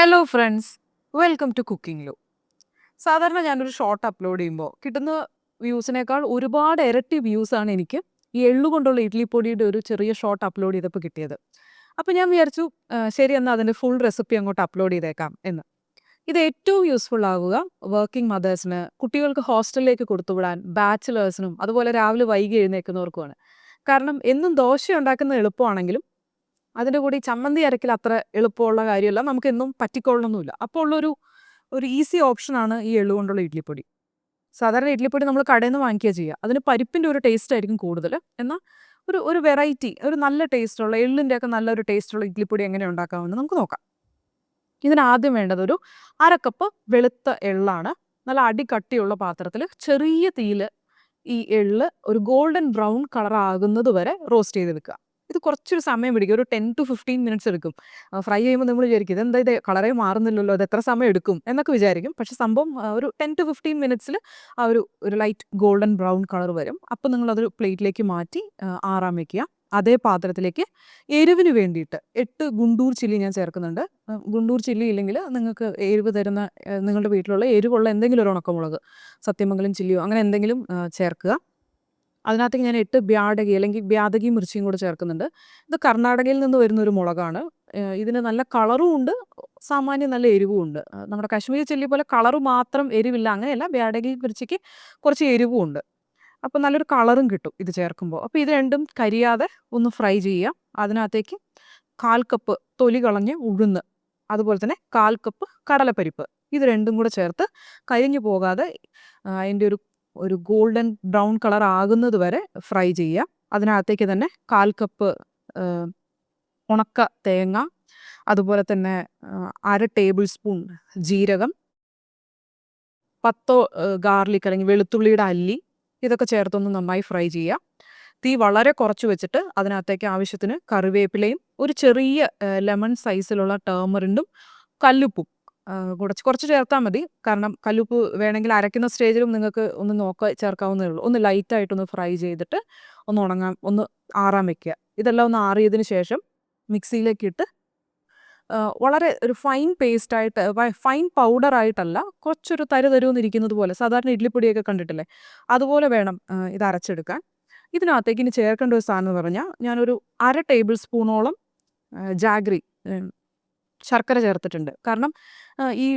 Hello friends welcome to cooking law സാധാരണ ഞാനൊരു short upload ചെയ്യുമ്പോൾ കിട്ടുന്ന വ്യൂസിനേക്കാൾ ഒരുപാട് ഇരട്ടി വ്യൂസാണ് എനിക്ക് ഈ എള്ളുകൊണ്ടുള്ള ഇഡ്ലിപ്പൊടിയുടെ ഒരു ചെറിയ ഷോർട്ട് അപ്ലോഡ് ചെയ്തപ്പോൾ കിട്ടിയത്. അപ്പോൾ ഞാൻ വിചാരിച്ചു ശരി എന്നാൽ അതിന്റെ ഫുൾ റെസിപ്പി അങ്ങോട്ട് അപ്ലോഡ് ചെയ്തേക്കാം എന്ന്. ഇത് ഏറ്റവും യൂസ്ഫുൾ ആവുക വർക്കിംഗ് മദേഴ്സിന് കുട്ടികൾക്ക് ഹോസ്റ്റലിലേക്ക് കൊടുത്തുവിടാൻ ബാച്ചിലേഴ്സിനും അതുപോലെ രാവിലെ വൈകി എഴുന്നേൽക്കുന്നവർക്കുമാണ്. കാരണം എന്നും ദോശ ഉണ്ടാക്കുന്നത് എളുപ്പമാണെങ്കിലും അതിന്റെ കൂടെ ഈ ചമ്മന്തി അരക്കൽ അത്ര എളുപ്പമുള്ള കാര്യമല്ല. നമുക്ക് എന്നും പറ്റിക്കൊള്ളണമെന്നില്ല അപ്പോൾ ഉള്ളൊരു ഒരു ഈസി ഓപ്ഷനാണ് ഈ എള്ളു കൊണ്ടുള്ള ഇഡ്ലിപ്പൊടി. സാധാരണ ഇഡ്ലിപ്പൊടി നമ്മൾ കടയിൽ നിന്ന് വാങ്ങിക്കുക ചെയ്യുക. അതിന് പരിപ്പിന്റെ ഒരു ടേസ്റ്റ് ആയിരിക്കും കൂടുതൽ. എന്നാൽ ഒരു ഒരു വെറൈറ്റി ഒരു നല്ല ടേസ്റ്റുള്ള എള്ളിന്റെ ഒക്കെ നല്ലൊരു ടേസ്റ്റുള്ള ഇഡ്ലിപ്പൊടി എങ്ങനെ ഉണ്ടാക്കാമെന്ന് നമുക്ക് നോക്കാം. ഇതിനാദ്യം വേണ്ടത് ഒരു അരക്കപ്പ് കപ്പ് വെളുത്ത എള്ളാണ്. നല്ല അടി കട്ടിയുള്ള പാത്രത്തിൽ ചെറിയ തീയിൽ ഈ എള്ള് ഒരു ഗോൾഡൻ ബ്രൗൺ കളർ ആകുന്നത് വരെ റോസ്റ്റ് വെക്കുക ഇത് കുറച്ചൊരു സമയം പിടിക്കും. ഒരു ടെൻ ടു ഫിഫ്റ്റീൻ മിനിറ്റ്സ് എടുക്കും. ഫ്രൈ ചെയ്യുമ്പോൾ നമ്മൾ വിചാരിക്കും ഇതെന്താ ഇത്? കളറേ മാറുന്നില്ലല്ലോ. അത് എത്ര സമയം എടുക്കും? എന്നൊക്കെ വിചാരിക്കും. പക്ഷെ സംഭവം ഒരു ടെൻ ടു ഫിഫ്റ്റീൻ മിനിറ്റ്സിൽ ആ ഒരു ഒരു ലൈറ്റ് ഗോൾഡൻ ബ്രൗൺ കളർ വരും. അപ്പോൾ നിങ്ങളതൊരു പ്ലേറ്റിലേക്ക് മാറ്റി ആറാം വെക്കുക. അതേ പാത്രത്തിലേക്ക് എരിവിന് വേണ്ടിയിട്ട് എട്ട് ഗുണ്ടൂർ ചില്ലി ഞാൻ ചേർക്കുന്നുണ്ട്. ഗുണ്ടൂർ ചില്ലി ഇല്ലെങ്കിൽ നിങ്ങൾക്ക് എരിവ് തരുന്ന നിങ്ങളുടെ വീട്ടിലുള്ള എരിവുള്ള എന്തെങ്കിലും ഒരു ഉണക്കമുളക് സത്യമംഗലം ചില്ലിയോ അങ്ങനെ എന്തെങ്കിലും ചേർക്കുക. അതിനകത്തേക്ക് ഞാൻ എട്ട് ബ്യാഡകി അല്ലെങ്കിൽ ബ്യാദകി മിർച്ചിയും കൂടെ ചേർക്കുന്നുണ്ട്. ഇത് കർണാടകയിൽ നിന്ന് വരുന്ന ഒരു മുളകാണ് ഇതിന് നല്ല കളറും ഉണ്ട്. സാമാന്യം നല്ല എരിവും ഉണ്ട്. നമ്മുടെ കാശ്മീരി ചെല്ലി പോലെ കളറ് മാത്രം എരിവില്ല. അങ്ങനെയല്ല ബ്യാഡകി മിർച്ചിക്ക് കുറച്ച് എരിവും ഉണ്ട്. അപ്പോൾ നല്ലൊരു കളറും കിട്ടും ഇത് ചേർക്കുമ്പോൾ അപ്പോൾ ഇത് രണ്ടും കരിയാതെ ഒന്ന് ഫ്രൈ ചെയ്യുക അതിനകത്തേക്ക് കാൽ കപ്പ് തൊലി കളഞ്ഞ് ഉഴുന്ന് അതുപോലെ തന്നെ കാൽ കപ്പ് കടലപ്പരിപ്പ്. ഇത് രണ്ടും കൂടെ ചേർത്ത് കരിഞ്ഞു പോകാതെ അതിന്റെ ഒരു ഒരു ഗോൾഡൻ ബ്രൗൺ കളർ ആകുന്നത് വരെ ഫ്രൈ ചെയ്യുക അതിനകത്തേക്ക് തന്നെ കാൽ കപ്പ് ഉണക്ക തേങ്ങ അതുപോലെ തന്നെ അര ടേബിൾ സ്പൂൺ ജീരകം പത്തോ ഗാർലിക് അല്ലെങ്കിൽ വെളുത്തുള്ളിയുടെ അല്ലി ഇതൊക്കെ ചേർത്തൊന്ന് നന്നായി ഫ്രൈ ചെയ്യുക തീ വളരെ കുറച്ച് വെച്ചിട്ട് അതിനകത്തേക്ക് ആവശ്യത്തിന് കറിവേപ്പിലയും ഒരു ചെറിയ ലെമൺ സൈസിലുള്ള ടേമറിന്റും കല്ലുപ്പും കുറച്ച് കുറച്ച് ചേർത്താൽ മതി. കാരണം കല്ലുപ്പ് വേണമെങ്കിൽ അരയ്ക്കുന്ന സ്റ്റേജിലും നിങ്ങൾക്ക് ഒന്ന് നോക്ക ചേർക്കാവുന്നേ ഉള്ളൂ. ഒന്ന് ലൈറ്റായിട്ടൊന്ന് ഫ്രൈ ചെയ്തിട്ട് ഒന്ന് ഉണങ്ങാൻ ഒന്ന് ആറാൻ വെക്കുക. ഇതെല്ലാം ഒന്ന് ആറിയതിന് ശേഷം മിക്സിയിലേക്ക് ഇട്ട് വളരെ ഒരു ഫൈൻ പേസ്റ്റ് ആയിട്ട് ഫൈൻ പൗഡർ ആയിട്ടല്ല കുറച്ചൊരു തരു തരുമെന്നിരിക്കുന്നത് പോലെ സാധാരണ ഇഡ്ലിപ്പൊടിയൊക്കെ കണ്ടിട്ടില്ലേ? അതുപോലെ വേണം ഇത് അരച്ചെടുക്കാൻ. ഇതിനകത്തേക്ക് ഇനി ചേർക്കേണ്ട ഒരു സാധനം എന്ന് പറഞ്ഞാൽ ഞാനൊരു അര ടേബിൾ സ്പൂണോളം ജാഗ്രി ശർക്കര ചേർത്തിട്ടുണ്ട്. കാരണം ഈ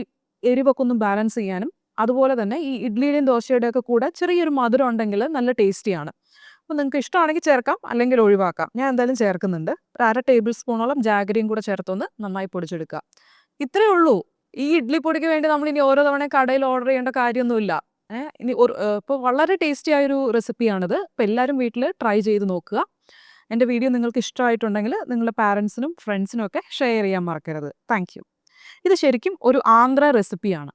എരിവൊക്കെ ഒന്ന് ബാലൻസ് ചെയ്യാനും അതുപോലെ തന്നെ ഈ ഇഡ്ലിയുടെയും ദോശയുടെയൊക്കെ കൂടെ ചെറിയൊരു മധുരം ഉണ്ടെങ്കിൽ നല്ല ടേസ്റ്റിയാണ്. അപ്പോൾ നിങ്ങൾക്ക് ഇഷ്ടമാണെങ്കിൽ ചേർക്കാം അല്ലെങ്കിൽ ഒഴിവാക്കാം. ഞാൻ എന്തായാലും ചേർക്കുന്നുണ്ട്. ഒരു അര ടേബിൾ സ്പൂണോളം ജാഗരിയും കൂടെ ചേർത്തൊന്ന് നന്നായി പൊടിച്ചെടുക്കുക. ഇത്രയേ ഉള്ളൂ. ഈ ഇഡ്ഡലി പൊടിക്ക് വേണ്ടി നമ്മൾ ഇനി ഓരോ തവണ കടയിൽ ഓർഡർ ചെയ്യേണ്ട കാര്യമൊന്നുമില്ല. ഇനി ഒരു ഇപ്പോൾ വളരെ ടേസ്റ്റി ആയൊരു റെസിപ്പിയാണിത്. അപ്പോൾ എല്ലാവരും വീട്ടിൽ ട്രൈ ചെയ്ത് നോക്കുക. എന്റെ വീഡിയോ നിങ്ങൾക്ക് ഇഷ്ടമായിട്ടുണ്ടെങ്കിൽ നിങ്ങളുടെ പാരൻസിനും ഫ്രണ്ട്സിനും ഒക്കെ ഷെയർ ചെയ്യാൻ മറക്കരുത്. താങ്ക് ഇത് ശരിക്കും ഒരു ആന്ധ്ര റെസിപ്പിയാണ്.